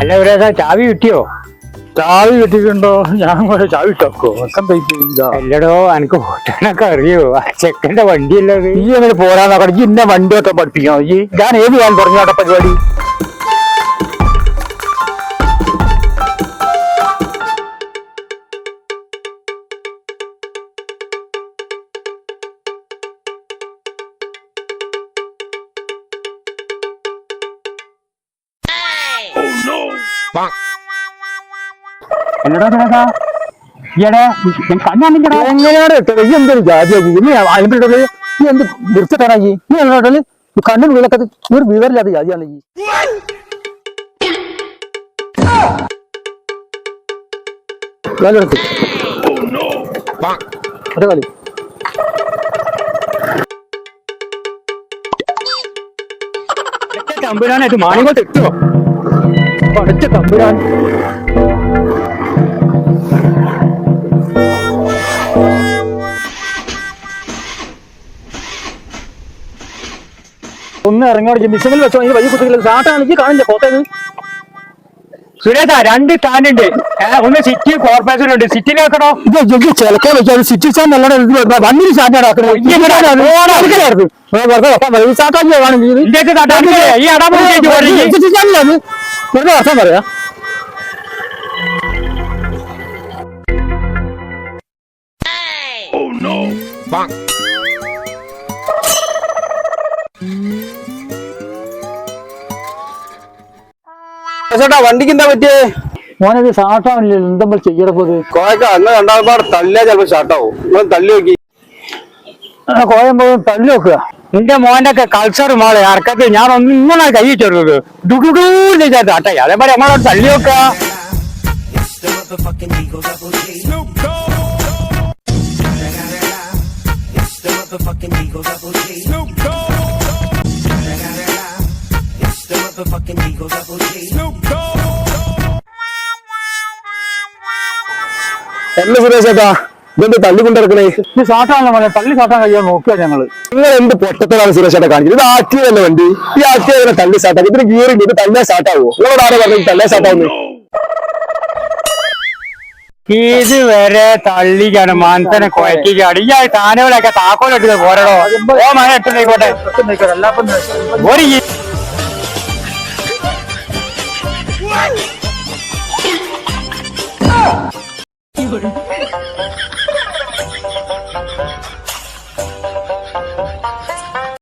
അല്ല ഇവരേതാ ചാവി കിട്ടിയോ? ചാവി കിട്ടിയിട്ടുണ്ടോ? ഞാൻ ചാവി ഇട്ടോ എന്താ അല്ലടോ എനിക്ക് ഓട്ടാനൊക്കെ അറിയോ? ആ ചെക്കന്റെ വണ്ടിയല്ലേ ഈ അങ്ങനെ പോരാൻ നോക്കണം? ഇന്ന വണ്ടിയൊക്കെ പഠിപ്പിക്കണം. ഈ ഞാൻ ഏത് ഞാൻ പറഞ്ഞോട്ടെ പരിപാടി? എന്നടാ ചേട്ടാ എങ്ങനെയാണ് ഇട്ടത്? ഈ എന്തൊരു ജാതിയാക്കി ഇനി അലമ്പിട്ടത് ഈ എന്ത് വൃത്തിട്ടാനാക്കി നീ എന്നോട്ടൽ കണ്ണും വിളക്കത് ഒരു വിവരമില്ലാത്ത ജാതിയാണ് ഈ. കാലെടുത്ത്. ഒറ്റ കളി തമ്പുരാനായിട്ട് മാണിക്കോട്ട് ഇട്ടോ? പഠിച്ച തമ്പുരാൻ ഒന്ന് ഇറങ്ങി മിഷനിൽ വെച്ചോ ഈ വഴി കുത്തിക്കില്ല സാട്ടാണെങ്കിൽ കാണില്ല കോട്ടയത് സുരേഷ രണ്ട് സ്റ്റാൻഡുണ്ട് ഒന്ന് സിറ്റി കോർപ്പറേഷൻ ഉണ്ട് സിറ്റിയിലേക്കണോ ഇത് ജഗ്ഗി ചിലക്കാൻ വെച്ചാൽ സിറ്റി സ്റ്റാൻഡ് അല്ലാതെ വണ്ടിയിൽ സ്റ്റാൻഡ് ആക്കുന്നത് ഇന്ത്യയ്ക്ക് തട്ടാനില്ലേ ഈ അടാ സിറ്റി സ്റ്റാൻഡിലാണ് വെറുതെ അർത്ഥം പറയാ. ചേട്ടാ വണ്ടിക്ക് എന്താ പറ്റിയേ? മോനത് സാട്ടാണല്ലോ എന്താ ചെയ്യണപ്പത്. കോയക്ക അന്ന് രണ്ടാമത് തല്ലിയാ ചിലപ്പോ ഷാർട്ടാവും തല്ലി തള്ളി നോക്കി. കോയം പോയി തള്ളി വെക്കുക എന്റെ മോന്റെ കൾച്ചർ മോളെ ഇറക്കത്ത് ഞാൻ ഒന്നും ഇങ്ങനെ കൈ ചെറുത് ഡുഡുഡൂ തട്ട അതേപോലെ നമ്മളോട് തള്ളി നോക്ക എന്നെ സുരേഷ് ചേട്ടാ ഇതെന്ത് തള്ളിക്കൊണ്ടിറക്കണേ ഇത് സാട്ടാണല്ലോ മോനെ തള്ളി സാട്ടാൻ കഴിയാൻ നോക്കുക ഞങ്ങൾ. നിങ്ങൾ എന്ത് പൊട്ടത്തോടാണ് സുരേഷ് കാണിക്കുന്നത്? ഇത് ഇത് തന്നെ വണ്ടി? ഈ ആക്കിയതിനെ തള്ളി സ്റ്റാർട്ടാക്കി ഇതിന് ഗിയറിംഗ് ഇത് തള്ളേ സ്റ്റാർട്ടാവോ നിങ്ങളോട് ആരാ പറഞ്ഞത് തള്ളേ സ്റ്റാർട്ടാവുന്നു ഇതുവരെ തള്ളിക്കാണ് മാനത്തനെ കുഴക്കിക്കാണ് ഈ താനവിലൊക്കെ താക്കോലിട്ട് പോരടോ. ഓ മഴ എട്ടുന്നേക്കോട്ടെ ഒരു